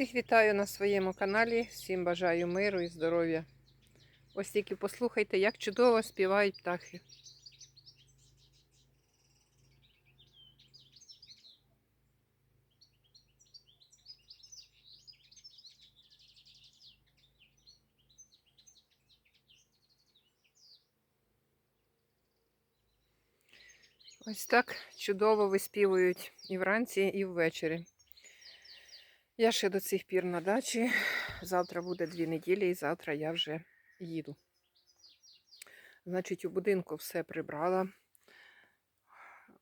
Всіх вітаю на своєму каналі. Всім бажаю миру і здоров'я. Ось тільки послухайте, як чудово співають птахи. Ось так чудово виспівують і вранці, і ввечері. Я ще до цих пір на дачі. Завтра буде дві неділі, і завтра я вже їду. Значить, у будинку все прибрала.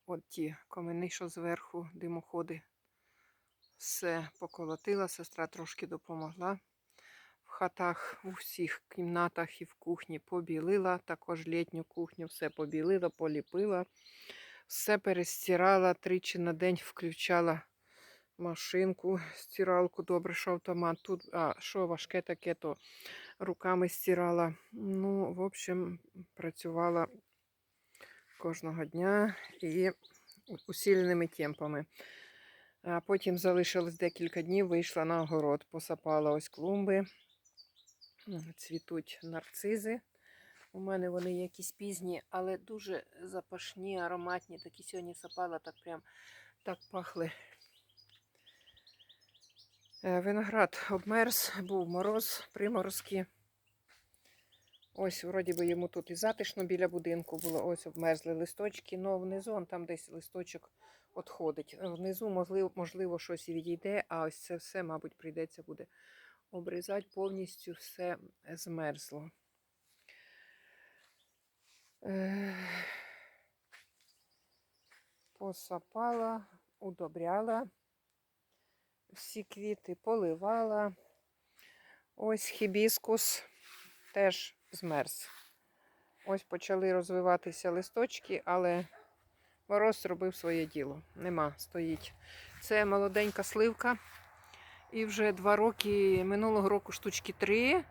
От ті комини, що зверху, димоходи. Все поколотила, сестра трошки допомогла. В хатах, у всіх кімнатах і в кухні побілила, також літню кухню все побілила, поліпила. Все перестирала, тричі на день включала машинку, стиралку, добре, що автомат. Тут, а що важке таке, то руками стирала. Ну, в общем, працювала кожного дня і усиленими темпами. А потім залишилось декілька днів, вийшла на огород, посапала ось клумби, цвітуть нарцизи. У мене вони якісь пізні, але дуже запашні, ароматні. Такі сьогодні сапала, так прям так пахли. Е, Виноград обмерз, був мороз, приморозки. Ось, вроді би, йому тут і затишно біля будинку було. Ось обмерзли листочки, але внизу он там десь листочок відходить. Внизу, можливо, можливо, щось і відійде, а ось це все, мабуть, прийдеться буде обрізати, повністю все змерзло. Е, Посапала, удобряла, всі квіти поливала. Ось хібіскус теж змерз. Ось почали розвиватися листочки, але мороз робив своє діло. Нема, стоїть. Це молоденька сливка. І вже два роки минулого року штучки три.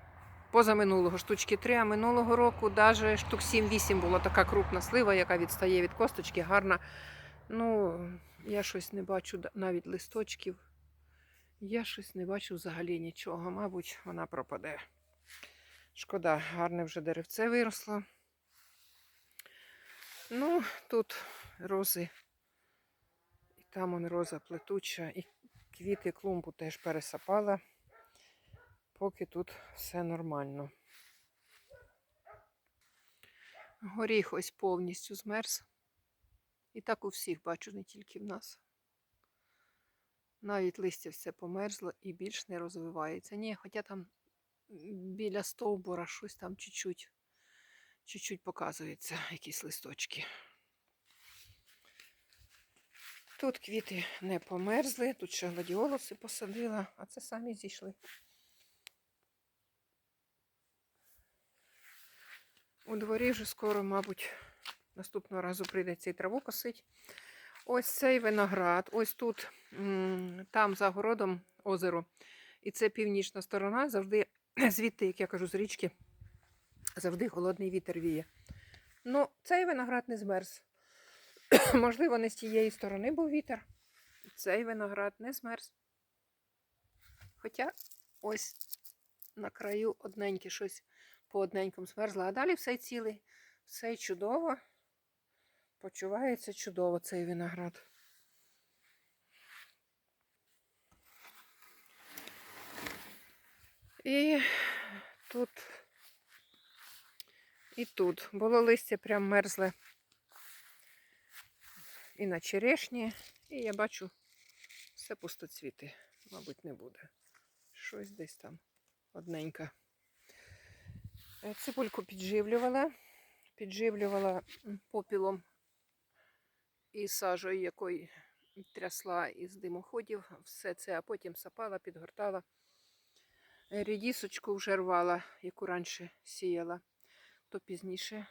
Позаминулого штучки 3, а минулого року навіть штук 7-8 була така крупна слива, яка відстає від косточки, гарна. Ну, я щось не бачу навіть листочків. Я щось не бачу взагалі нічого. Мабуть, вона пропаде. Шкода, гарне вже деревце виросло. Ну, тут рози. І там он роза плетуча, і квіти клумбу теж пересапала поки тут все нормально. Горіх ось повністю змерз. І так у всіх бачу, не тільки в нас. Навіть листя все померзло і більш не розвивається. Ні, хоча там біля стовбура щось там чуть-чуть, чуть-чуть показується, якісь листочки. Тут квіти не померзли, тут ще гладіолуси посадила, а це самі зійшли. У дворі вже скоро, мабуть, наступного разу прийдеться і траву косить. Ось цей виноград, ось тут, там за городом озеро. І це північна сторона, завжди звідти, як я кажу, з річки, завжди холодний вітер віє. Ну, цей виноград не змерз. Можливо, не з тієї сторони був вітер. Цей виноград не змерз. Хоча ось на краю одненьке щось по одненькому змерзла, а далі все цілий, все чудово. Почувається чудово цей виноград. І тут, і тут було листя прям мерзле. І на черешні, і я бачу, все пустоцвіти, мабуть, не буде. Щось десь там одненька. Е, Цибульку підживлювала, підживлювала попілом і сажею, якої трясла із димоходів, все це, а потім сапала, підгортала. Е, Рідісочку вже рвала, яку раніше сіяла, то пізніше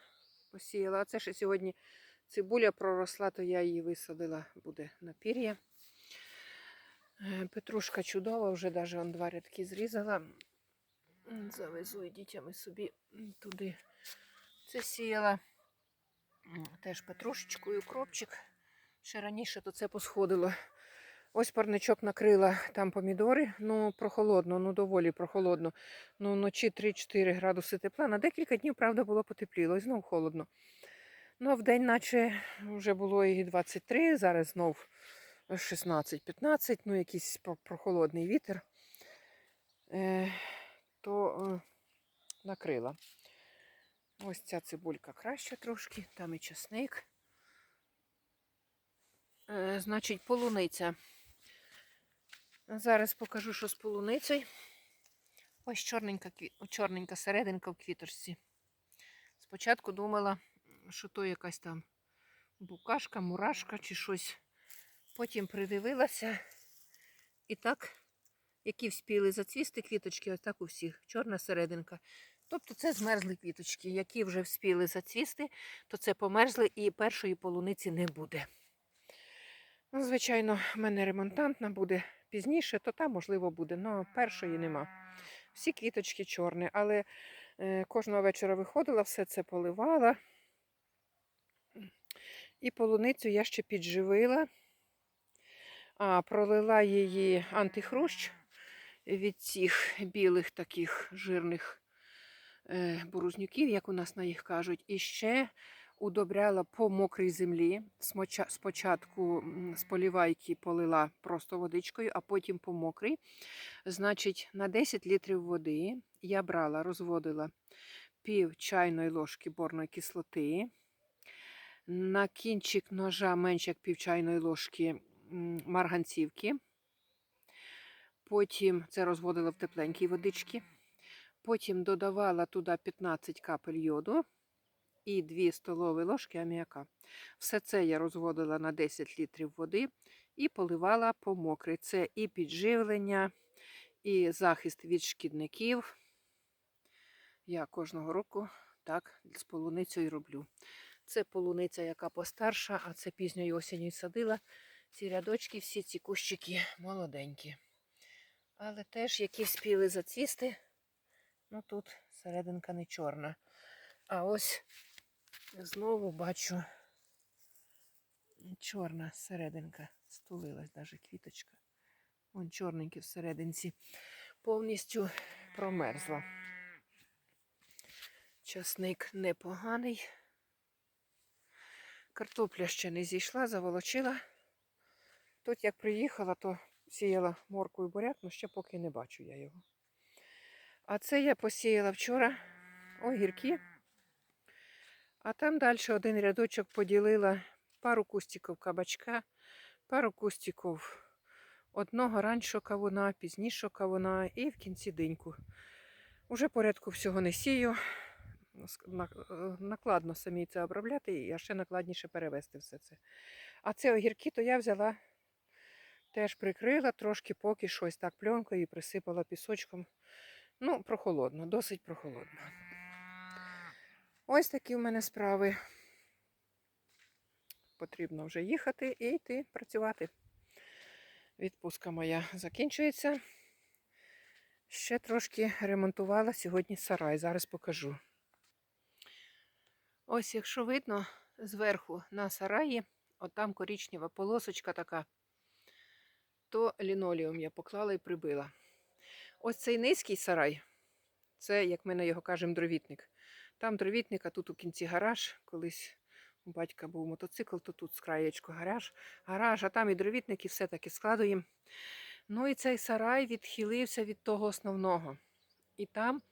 посіяла. А це ще сьогодні цибуля проросла, то я її висадила, буде на пір'я. Е, Петрушка чудова, вже навіть он два рядки зрізала. Завезу і дітями собі туди. Це сіяла теж петрушечку і укропчик. Ще раніше то це посходило. Ось парничок накрила там помідори, ну прохолодно, ну доволі прохолодно. Ну вночі 3-4 градуси тепла. На декілька днів, правда, було потепліло і знов холодно. Ну, а в наче вже було і 23, зараз знов 16-15, ну якийсь прохолодний вітер. Е, то е, накрила. Ось ця цибулька краща трошки, там і часник. Е, значить, полуниця. Зараз покажу, що з полуницею. Ось чорненька, чорненька серединка в квіточці. Спочатку думала, що то якась там букашка, мурашка чи щось. Потім придивилася. І так, які вспіли зацвісти квіточки, ось так у всіх. Чорна серединка. Тобто це змерзли квіточки. Які вже вспіли зацвісти, то це померзли і першої полуниці не буде. Ну, звичайно, в мене ремонтантна буде пізніше, то там, можливо, буде, але першої нема. Всі квіточки чорні, але е, кожного вечора виходила, все це поливала. І полуницю я ще підживила, а, пролила її антихрущ від цих білих таких жирних е, бурузнюків, як у нас на їх кажуть, і ще удобряла по мокрій землі. Спочатку з полівайки полила просто водичкою, а потім по мокрій. Значить, на 10 літрів води я брала, розводила пів чайної ложки борної кислоти. На кінчик ножа менше як пів чайної ложки марганцівки. Потім це розводила в тепленькій водичці. Потім додавала туди 15 капель йоду і 2 столові ложки аміака. Все це я розводила на 10 літрів води і поливала по мокрій. Це і підживлення, і захист від шкідників. Я кожного року так з полуницею роблю. Це полуниця, яка постарша, а це пізньої осінню садила. Ці рядочки, всі ці кущики молоденькі. Але теж які спіли зацвісти. Ну тут серединка не чорна. А ось знову бачу чорна серединка. Стулилась навіть квіточка. Вон чорненькі всерединці. Повністю промерзла. Часник непоганий. Картопля ще не зійшла, заволочила. Тут як приїхала, то сіяла морку і буряк, але ще поки не бачу я його. А це я посіяла вчора огірки. А там далі один рядочок поділила пару кустиків кабачка, пару кустиків одного раншого кавуна, пізнішого кавуна і в кінці диньку. Уже порядку всього не сію. Е, Накладно самі це обробляти, а ще накладніше перевести все це. А це огірки, то я взяла, теж прикрила трошки, поки щось так пленкою і присипала пісочком. Ну, прохолодно, досить прохолодно. Ось такі в мене справи. Потрібно вже їхати і йти працювати. Відпустка моя закінчується. Ще трошки ремонтувала сьогодні сарай. Зараз покажу. Ось, якщо видно, зверху на сараї, отам корічнева полосочка така, то лінолеум я поклала і прибила. Ось цей низький сарай, це, як ми на його кажемо, дровітник. Там дровітник, а тут у кінці гараж. Колись у батька був мотоцикл, то тут з гараж, гараж, а там і дровітник, і все таки складуємо. Ну і цей сарай відхилився від того основного. І там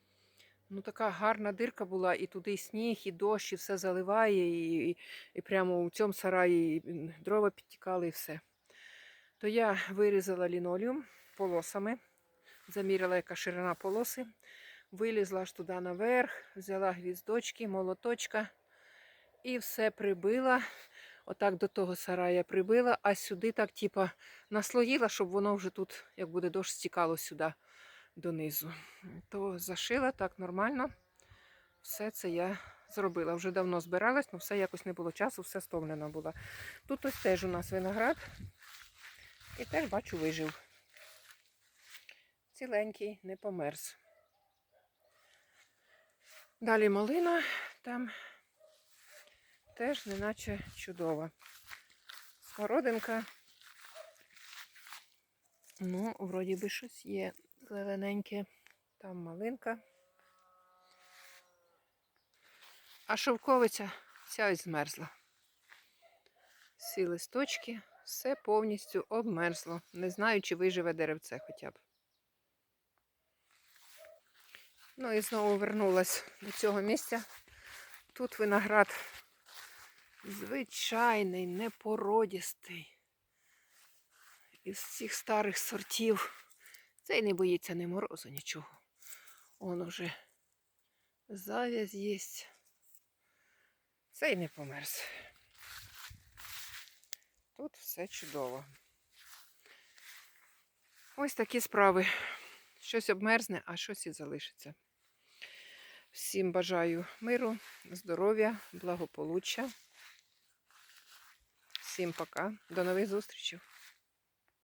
ну, така гарна дирка була, і туди сніг, і дощ, і все заливає, і, і, і прямо у цьому сараї дрова підтікали і все. То я вирізала лінолеум полосами, заміряла, яка ширина полоси, вилізла аж туди наверх, взяла гвіздочки, молоточка і все прибила. Отак до того сарая прибила, а сюди так, типа, наслоїла, щоб воно вже тут, як буде дощ, стікало сюди донизу. То зашила так нормально. Все це я зробила. Вже давно збиралась, але все якось не було часу, все стомлена була. Тут ось теж у нас виноград. І теж бачу, вижив. Ціленький, не померз. Далі малина там теж неначе чудова. Смородинка Ну, вроді би щось є зелененьке. Там малинка. А шовковиця вся ось змерзла. Всі листочки, все повністю обмерзло. Не знаю, чи виживе деревце хоча б. Ну і знову вернулась до цього місця. Тут виноград звичайний, непородістий. Із всіх старих сортів. Цей не боїться ні морозу, нічого. Он уже зав'язь є. Цей не померз. Тут все чудово. Ось такі справи. Щось обмерзне, а щось і залишиться. Всім бажаю миру, здоров'я, благополуччя. Всім пока. До нових зустрічей.